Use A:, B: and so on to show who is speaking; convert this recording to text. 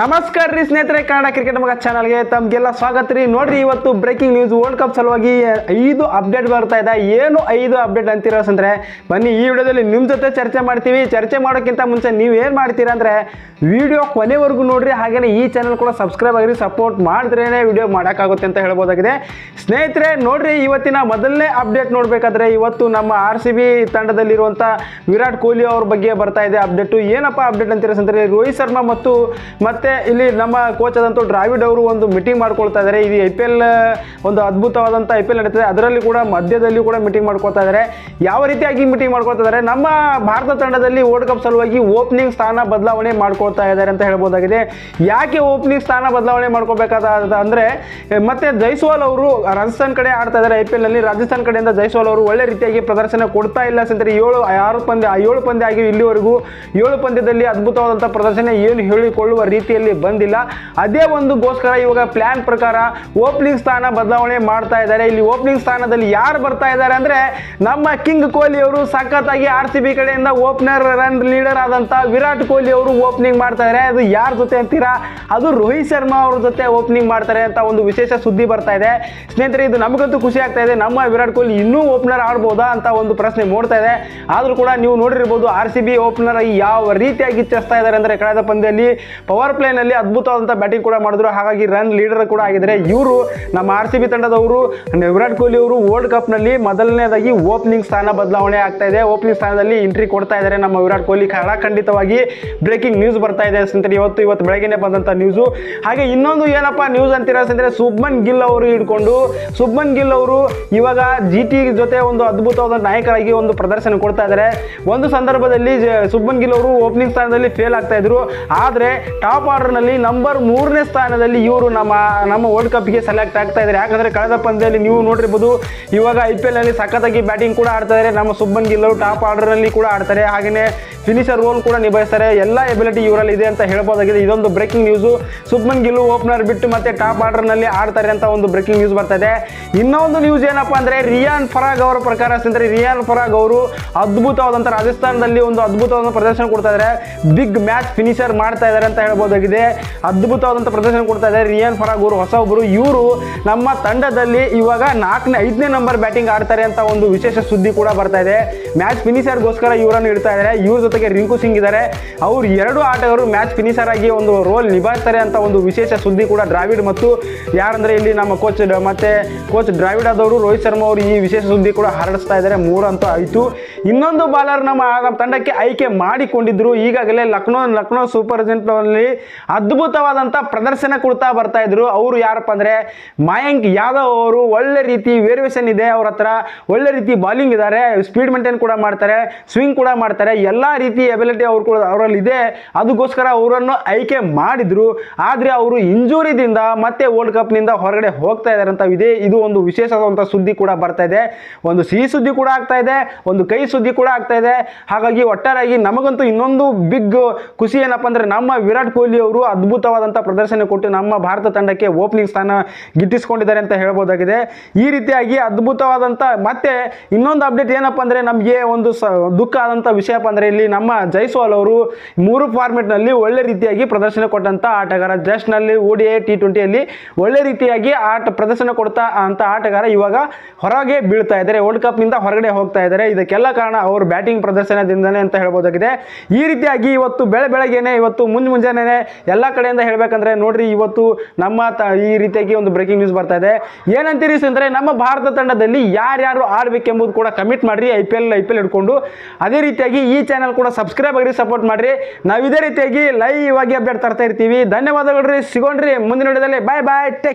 A: ನಮಸ್ಕಾರ ರೀ ಸ್ನೇಹಿತರೆ, ಕನ್ನಡ ಕ್ರಿಕೆಟ್ ಮಗ ಚಾನಲ್ಗೆ ತಮಗೆಲ್ಲ ಸ್ವಾಗತ ರೀ. ನೋಡ್ರಿ, ಇವತ್ತು ಬ್ರೇಕಿಂಗ್ ನ್ಯೂಸ್ ವರ್ಲ್ಡ್ ಕಪ್ ಸಲುವಾಗಿ ಐದು ಅಪ್ಡೇಟ್ ಬರ್ತಾ ಇದೆ. ಏನು ಐದು ಅಪ್ಡೇಟ್ ಅಂತಿರೋ ಅಂದ್ರೆ ಬನ್ನಿ, ಈ ವಿಡಿಯೋದಲ್ಲಿ ನಿಮ್ಮ ಜೊತೆ ಚರ್ಚೆ ಮಾಡ್ತೀವಿ. ಚರ್ಚೆ ಮಾಡೋಕ್ಕಿಂತ ಮುಂಚೆ ನೀವು ಏನು ಮಾಡ್ತೀರಾ ಅಂದರೆ ವಿಡಿಯೋ ಕೊನೆವರೆಗೂ ನೋಡ್ರಿ. ಹಾಗೆಯೇ ಈ ಚಾನಲ್ ಕೂಡ ಸಬ್ಸ್ಕ್ರೈಬ್ ಆಗಿರಿ ಸಪೋರ್ಟ್ ಮಾಡಿದ್ರೇ ವಿಡಿಯೋ ಮಾಡೋಕ್ಕಾಗುತ್ತೆ ಅಂತ ಹೇಳ್ಬೋದಾಗಿದೆ. ಸ್ನೇಹಿತರೆ, ನೋಡ್ರಿ, ಇವತ್ತಿನ ಮೊದಲನೇ ಅಪ್ಡೇಟ್ ನೋಡಬೇಕಾದ್ರೆ, ಇವತ್ತು ನಮ್ಮ ಆರ್ ಸಿ ಬಿ ತಂಡದಲ್ಲಿರುವಂಥ ವಿರಾಟ್ ಕೊಹ್ಲಿ ಅವ್ರ ಬಗ್ಗೆ ಬರ್ತಾ ಇದೆ ಅಪ್ಡೇಟು ಏನಪ್ಪ ಅಪ್ಡೇಟ್ ಅಂತಿರೋ ಅಂದರೆ ರೋಹಿತ್ ಶರ್ಮಾ ಮತ್ತು, ಮತ್ತೆ ಇಲ್ಲಿ ನಮ್ಮ ಕೋಚ್ ದ್ರಾವಿಡ್ ಅವರು ಒಂದು ಮೀಟಿಂಗ್ ಮಾಡ್ಕೊಳ್ತಾ ಇದ್ದಾರೆ. ಇದು ಐ ಪಿ ಎಲ್ ಒಂದು ಅದ್ಭುತವಾದಂಥ ಐ ಪಿ ಎಲ್ ನಡೀತದೆ. ಅದರಲ್ಲಿ ಕೂಡ ಮಧ್ಯದಲ್ಲಿ ಕೂಡ ಮೀಟಿಂಗ್ ಮಾಡ್ಕೊಳ್ತಾ ಇದ್ದಾರೆ. ಯಾವ ರೀತಿಯಾಗಿ ಮೀಟಿಂಗ್ ಮಾಡ್ಕೊಳ್ತಾ ಇದ್ದಾರೆ? ನಮ್ಮ ಭಾರತ ತಂಡದಲ್ಲಿ ವರ್ಲ್ಡ್ ಕಪ್ ಸಲುವಾಗಿ ಓಪನಿಂಗ್ ಸ್ಥಾನ ಬದಲಾವಣೆ ಮಾಡ್ಕೊಳ್ತಾ ಇದ್ದಾರೆ ಅಂತ ಹೇಳ್ಬೋದಾಗಿದೆ. ಯಾಕೆ ಓಪನಿಂಗ್ ಸ್ಥಾನ ಬದಲಾವಣೆ ಮಾಡ್ಕೋಬೇಕಾದ ಅಂದರೆ ಮತ್ತೆ ಜೈಸ್ವಾಲ್ ಅವರು ರಾಜಸ್ಥಾನ್ ಕಡೆ ಆಡ್ತಾ ಇದ್ದಾರೆ ಐ ಪಿ ಎಲ್ನಲ್ಲಿ ರಾಜಸ್ಥಾನ್ ಕಡೆಯಿಂದ ಜೈಸ್ವಾಲ್ ಅವರು ಒಳ್ಳೆ ರೀತಿಯಾಗಿ ಪ್ರದರ್ಶನ ಕೊಡ್ತಾ ಇಲ್ಲ. ಸಂತರಿ ಏಳು, ಆರು ಪಂದ್ಯ, ಏಳು ಪಂದ್ಯ ಆಗಿ ಇಲ್ಲಿವರೆಗೂ. ಏಳು ಪಂದ್ಯದಲ್ಲಿ ಅದ್ಭುತವಾದಂಥ ಪ್ರದರ್ಶನ ಏನು ಹೇಳಿಕೊಳ್ಳುವ ರೀತಿಯಲ್ಲಿ ಬಂದಿಲ್ಲ. ಅದೇ ಒಂದು ಗೋಸ್ಕರ ಇವಾಗ ಪ್ಲಾನ್ ಪ್ರಕಾರ ಓಪನಿಂಗ್ ಸ್ಥಾನ ಬದಲಾವಣೆ ಮಾಡ್ತಾ ಇದ್ದಾರೆ. ಇಲ್ಲಿ ಓಪನಿಂಗ್ ಸ್ಥಾನದಲ್ಲಿ ಯಾರು ಬರ್ತಾ ಇದ್ದಾರೆ ಅಂದ್ರೆ ನಮ್ಮ ಕಿಂಗ್ ಕೊಹ್ಲಿ ಅವರು ಸಖತ್ತಾಗಿ ಆರ್ ಸಿ ಬಿ ಕಡೆಯಿಂದ ಓಪನರ್ ರನ್ ಲೀಡರ್ ಆದಂತ ವಿರಾಟ್ ಕೊಹ್ಲಿ ಅವರು ಓಪನಿಂಗ್ ಮಾಡ್ತಾ ಇದ್ದಾರೆ. ಅದು ಯಾರ ಜೊತೆ ಅಂತೀರಾ? ಅದು ರೋಹಿತ್ ಶರ್ಮಾ ಅವ್ರ ಜೊತೆ ಓಪನಿಂಗ್ ಮಾಡ್ತಾರೆ ಅಂತ ಒಂದು ವಿಶೇಷ ಸುದ್ದಿ ಬರ್ತಾ ಇದೆ. ಸ್ನೇಹಿತರೆ, ಇದು ನಮಗಂತೂ ಖುಷಿ ಆಗ್ತಾ ಇದೆ. ನಮ್ಮ ವಿರಾಟ್ ಕೊಹ್ಲಿ ಇನ್ನೂ ಓಪನರ್ ಆಡ್ಬೋದಾ ಅಂತ ಒಂದು ಪ್ರಶ್ನೆ ಮೂಡ್ತಾ ಇದೆ. ಆದರೂ ಕೂಡ ನೀವು ನೋಡಿರ್ಬೋದು ಆರ್ ಸಿ ಬಿ ಓಪನರ್ ಯಾವ ರೀತಿಯಾಗಿ ಚೆಸ್ತಾ ಇದ್ದಾರೆ ಅಂದ್ರೆ ಕಳೆದ ಪಂದ್ಯದಲ್ಲಿ ಪವರ್ ಪ್ಲೇನಲ್ಲಿ ಅದ್ಭುತವಾದಂಥ ಬ್ಯಾಟಿಂಗ್ ಕೂಡ ಮಾಡಿದ್ರು. ಹಾಗಾಗಿ ರನ್ ಲೀಡರ್ ಕೂಡ ಆಗಿದ್ರೆ ಇವರು ನಮ್ಮ ಆರ್ ಸಿ ಬಿ ತಂಡದವರು, ವಿರಾಟ್ ಕೊಹ್ಲಿ ಅವರು ವರ್ಲ್ಡ್ ಕಪ್ನಲ್ಲಿ ಮೊದಲನೇದಾಗಿ ಓಪನಿಂಗ್ ಸ್ಥಾನ ಬದಲಾವಣೆ ಆಗ್ತಾ ಇದೆ. ಓಪನಿಂಗ್ ಸ್ಥಾನದಲ್ಲಿ ಎಂಟ್ರಿ ಕೊಡ್ತಾ ಇದ್ದಾರೆ ನಮ್ಮ ವಿರಾಟ್ ಕೊಹ್ಲಿ. ಖಂಡಿತವಾಗಿ ಬ್ರೇಕಿಂಗ್ ನ್ಯೂಸ್ ಬರ್ತಾ ಇದೆ ಸ್ನೇಹಿತರೆ. ಇವತ್ತು ಇವತ್ತು ಬೆಳಗ್ಗೆ ಬಂದಂಥ ನ್ಯೂಸು ಹಾಗೆ ಇನ್ನೊಂದು ಏನಪ್ಪ ನ್ಯೂಸ್ ಅಂತೀರಾ ಸ್ನೇಹಿತರೆ? ಸುಬ್ಮನ್ ಗಿಲ್ ಅವರು ಹಿಡ್ಕೊಂಡು ಸುಬ್ಮನ್ ಗಿಲ್ ಅವರು ಇವಾಗ ಜಿ ಟಿ ಜೊತೆ ಒಂದು ಅದ್ಭುತವಾದ ನಾಯಕರಾಗಿ ಒಂದು ಪ್ರದರ್ಶನ ಕೊಡ್ತಾ ಇದ್ದಾರೆ. ಒಂದು ಸಂದರ್ಭದಲ್ಲಿ ಸುಬ್ಮನ್ ಗಿಲ್ ಅವರು ಓಪನಿಂಗ್ ಸ್ಥಾನದಲ್ಲಿ ಫೇಲ್ ಆಗ್ತಾ ಇದ್ರು. ಆದರೆ ಟಾಪ್ ಆರ್ಡರ್ನಲ್ಲಿ ನಂಬರ್ ಮೂರನೇ ಸ್ಥಾನದಲ್ಲಿ ಇವರು ನಮ್ಮ ನಮ್ಮ ವರ್ಲ್ಡ್ ಕಪ್ಗೆ ಸೆಲೆಕ್ಟ್ ಆಗ್ತಾ ಇದ್ದಾರೆ. ಯಾಕಂದ್ರೆ ಕಳೆದ ಪಂದ್ಯದಲ್ಲಿ ನೀವು ನೋಡಿರ್ಬೋದು, ಇವಾಗ ಐ ಪಿ ಎಲ್ನಲ್ಲಿ ಸಖತ್ತಾಗಿ ಬ್ಯಾಟಿಂಗ್ ಕೂಡ ಆಡ್ತಾ ಇದ್ದಾರೆ. ನಮ್ಮ ಸುಬ್ಬನ್ ಗಿಲ್ಲರು ಟಾಪ್ ಆರ್ಡರ್ನಲ್ಲಿ ಕೂಡ ಆಡ್ತಾರೆ. ಹಾಗೆಯೇ ಫಿನಿಷರ್ ರೋಲ್ ಕೂಡ ನಿಭಾಯಿಸ್ತಾರೆ. ಎಲ್ಲ ಎಬಿಲಿಟಿ ಇವರಲ್ಲಿ ಇದೆ ಅಂತ ಹೇಳ್ಬೋದಾಗಿದೆ. ಇದೊಂದು breaking news Shubman Gill opener ಬಿಟ್ಟು ಮತ್ತೆ ಟಾಪ್ ಆರ್ಡರ್ನಲ್ಲಿ ಆಡ್ತಾರೆ ಅಂತ ಒಂದು ಬ್ರೇಕಿಂಗ್ ನ್ಯೂಸ್ ಬರ್ತಾ ಇದೆ. ಇನ್ನೊಂದು ನ್ಯೂಸ್ ಏನಪ್ಪಾ ಅಂದರೆ ರಿಯಾನ್ ಫರಾಗ್ ಅವರ ಪ್ರಕಾರ ಅಂದರೆ ರಿಯಾನ್ ಫರಾಗ್ ಅವರು ಅದ್ಭುತವಾದಂಥ ರಾಜಸ್ಥಾನದಲ್ಲಿ ಒಂದು ಅದ್ಭುತವಾದ ಪ್ರದರ್ಶನ ಕೊಡ್ತಾ ಇದ್ದಾರೆ. ಬಿಗ್ ಮ್ಯಾಚ್ ಫಿನಿಷರ್ ಮಾಡ್ತಾ ಇದ್ದಾರೆ ಅಂತ ಹೇಳ್ಬೋದಾಗಿದೆ. ಅದ್ಭುತವಾದಂಥ ಪ್ರದರ್ಶನ ಕೊಡ್ತಾ ಇದ್ದಾರೆ ರಿಯಾನ್ ಫರಾಗ್ ಅವರು. ಹೊಸ ಒಬ್ಬರು ಇವರು ನಮ್ಮ ತಂಡದಲ್ಲಿ ಇವಾಗ ನಾಲ್ಕನೇ, ಐದನೇ ನಂಬರ್ ಬ್ಯಾಟಿಂಗ್ ಆಡ್ತಾರೆ ಅಂತ ಒಂದು ವಿಶೇಷ ಸುದ್ದಿ ಕೂಡ ಬರ್ತಾ ಇದೆ. ಮ್ಯಾಚ್ ಫಿನಿಷರ್ಗೋಸ್ಕರ ಇವರನ್ನು ಇಡ್ತಾ ಇದ್ದಾರೆ. ಇವ್ರ ಜೊತೆಗೆ ರಿಂಕು ಸಿಂಗ್ ಇದ್ದಾರೆ. ಅವರು ಎರಡು ಆಟಗಾರರು ಮ್ಯಾಚ್ ಫಿನಿಷರ್ ಆಗಿ ಒಂದು ರೋಲ್ ನಿಭಾಯಿಸ್ತಾರೆ ಅಂತ ಒಂದು ವಿಶೇಷ ಸುದ್ದಿ ಕೂಡ ದ್ರಾವಿಡ್ ಮತ್ತು ಯಾರಂದ್ರೆ ಇಲ್ಲಿ ನಮ್ಮ ಕೋಚ್ ಮತ್ತೆ ಕೋಚ್ ದ್ರಾವಿಡ್ ಆದವರು ರೋಹಿತ್ ಶರ್ಮಾ ಅವರು ಈ ವಿಶೇಷ ಸುದ್ದಿ ಕೂಡ ಹರಡಿಸ್ತಾ ಇದ್ದಾರೆ. ಮೂರಂತೂ ಆಯಿತು. ಇನ್ನೊಂದು ಬಾಲರ್ ನಮ್ಮ ತಂಡಕ್ಕೆ ಆಯ್ಕೆ ಮಾಡಿಕೊಂಡಿದ್ರು. ಈಗಾಗಲೇ ಲಕ್ನೋ ಲಕ್ನೋ ಸೂಪರ್ ಜೆಂಟ್ನಲ್ಲಿ ಅದ್ಭುತವಾದಂಥ ಪ್ರದರ್ಶನ ಕೊಡ್ತಾ ಬರ್ತಾ ಇದ್ರು. ಅವರು ಯಾರಪ್ಪ ಅಂದರೆ ಮಯಾಂಕ್ ಯಾದವ್ ಅವರು ಒಳ್ಳೆ ರೀತಿ ವೇರಿಯೇಷನ್ ಇದೆ ಅವ್ರ ಹತ್ರ. ಒಳ್ಳೆ ರೀತಿ ಬಾಲಿಂಗ್ ಇದ್ದಾರೆ ಸ್ಪೀಡ್ ಮೇಂಟೈನ್ ಕೂಡ ಮಾಡ್ತಾರೆ. ಸ್ವಿಂಗ್ ಕೂಡ ಮಾಡ್ತಾರೆ. ಎಲ್ಲ ರೀತಿ ಎಬಿಲಿಟಿ ಅವ್ರು ಕೂಡ ಅವರಲ್ಲಿ ಇದೆ. ಅದಕ್ಕೋಸ್ಕರ ಅವರನ್ನು ಆಯ್ಕೆ ಮಾಡಿದ್ರು. ಆದರೆ ಅವರು ಇಂಜುರಿದಿಂದ ಮತ್ತೆ ವರ್ಲ್ಡ್ ಕಪ್ನಿಂದ ಹೊರಗಡೆ ಹೋಗ್ತಾ ಇದ್ದಾರೆ ಅಂತ ಇದೆ ಇದು ಒಂದು ವಿಶೇಷವಾದಂಥ ಸುದ್ದಿ ಕೂಡ ಬರ್ತಾ ಇದೆ. ಒಂದು ಸಿಹಿ ಸುದ್ದಿ ಕೂಡ ಆಗ್ತಾ ಇದೆ. ಒಂದು ಕೈ ಸುದ್ದಿ ಕೂಡ ಆಗ್ತಾ ಇದೆ. ಹಾಗಾಗಿ ಒಟ್ಟಾರೆಯಾಗಿ ನಮಗಂತೂ ಇನ್ನೊಂದು ಬಿಗ್ ಖುಷಿ ಏನಪ್ಪ ಅಂದರೆ ನಮ್ಮ ವಿರಾಟ್ ಕೊಹ್ಲಿ ಅವರು ಅದ್ಭುತವಾದಂಥ ಪ್ರದರ್ಶನ ಕೊಟ್ಟು ನಮ್ಮ ಭಾರತ ತಂಡಕ್ಕೆ ಓಪನಿಂಗ್ ಸ್ಥಾನ ಗಿಟ್ಟಿಸ್ಕೊಂಡಿದ್ದಾರೆ ಅಂತ ಹೇಳ್ಬೋದಾಗಿದೆ. ಈ ರೀತಿಯಾಗಿ ಅದ್ಭುತವಾದಂಥ ಮತ್ತೆ ಇನ್ನೊಂದು ಅಪ್ಡೇಟ್ ಏನಪ್ಪ ಅಂದರೆ ನಮಗೆ ಒಂದು ಸ ದುಃಖ ಆದಂಥ ವಿಷಯಪ್ಪ ಅಂದರೆ ಇಲ್ಲಿ ನಮ್ಮ ಜೈಸ್ವಾಲ್ ಅವರು ಮೂರು ಫಾರ್ಮೆಟ್ನಲ್ಲಿ ಒಳ್ಳೆ ರೀತಿಯಾಗಿ ಪ್ರದರ್ಶನ ಕೊಟ್ಟಂಥ ಆಟಗಾರ. ಜಸ್ಟ್ನಲ್ಲಿ ಡಿ ಐ ಟಿ ಟ್ವೆಂಟಿಯಲ್ಲಿ ಒಳ್ಳೆ ರೀತಿಯಾಗಿ ಆಟ ಪ್ರದರ್ಶನ ಕೊಡ್ತಾ ಅಂತ ಆಟಗಾರ ಇವಾಗ ಹೊರಗೆ ಬೀಳ್ತಾ ಇದ್ದಾರೆ. ವರ್ಲ್ಡ್ ಕಪ್ನಿಂದ ಹೊರಗಡೆ ಹೋಗ್ತಾ ಇದ್ದಾರೆ. ಇದಕ್ಕೆಲ್ಲ ಕಾರಣ ಅವರು ಬ್ಯಾಟಿಂಗ್ ಪ್ರದರ್ಶನದಿಂದನೇ ಅಂತ ಹೇಳ್ಬೋದಾಗಿದೆ. ಈ ರೀತಿಯಾಗಿ ಇವತ್ತು ಬೆಳೆ ಬೆಳಗ್ಗೆನೆ, ಇವತ್ತು ಮುಂಜ್ ಮುಂಜಾನೆ ಎಲ್ಲ ಕಡೆಯಿಂದ ಹೇಳಬೇಕಂದ್ರೆ ನೋಡ್ರಿ ಇವತ್ತು ನಮ್ಮ ಈ ರೀತಿಯಾಗಿ ಒಂದು ಬ್ರೇಕಿಂಗ್ ನ್ಯೂಸ್ ಬರ್ತಾ ಇದೆ. ಏನಂತೀರಿ ಅಂದ್ರೆ ನಮ್ಮ ಭಾರತ ತಂಡದಲ್ಲಿ ಯಾರ್ಯಾರು ಆಡ್ಬೇಕೆಂಬುದು ಕೂಡ ಕಮಿಟ್ ಮಾಡ್ರಿ I P L I P ಹಿಡ್ಕೊಂಡು. ಅದೇ ರೀತಿಯಾಗಿ ಈ ಚಾನಲ್ ಕೂಡ ಸಬ್ಸ್ಕ್ರೈಬ್ ಆಗಿರಿ ಸಪೋರ್ಟ್ ಮಾಡ್ರಿ. ನಾವು ಇದೇ ರೀತಿಯಾಗಿ ಲೈವ್ ಆಗಿ ಅಪ್ಡೇಟ್ ತರ್ತಾ ಇರ್ತೀವಿ. ಧನ್ಯವಾದಗಳು ರೀ, ಸಿಗೋಣ್ರಿ ಮುಂದಿನ ವಿಡಿಯೋದಲ್ಲಿ. ಬಾಯ್ ಬಾಯ್ ಟೇಕ್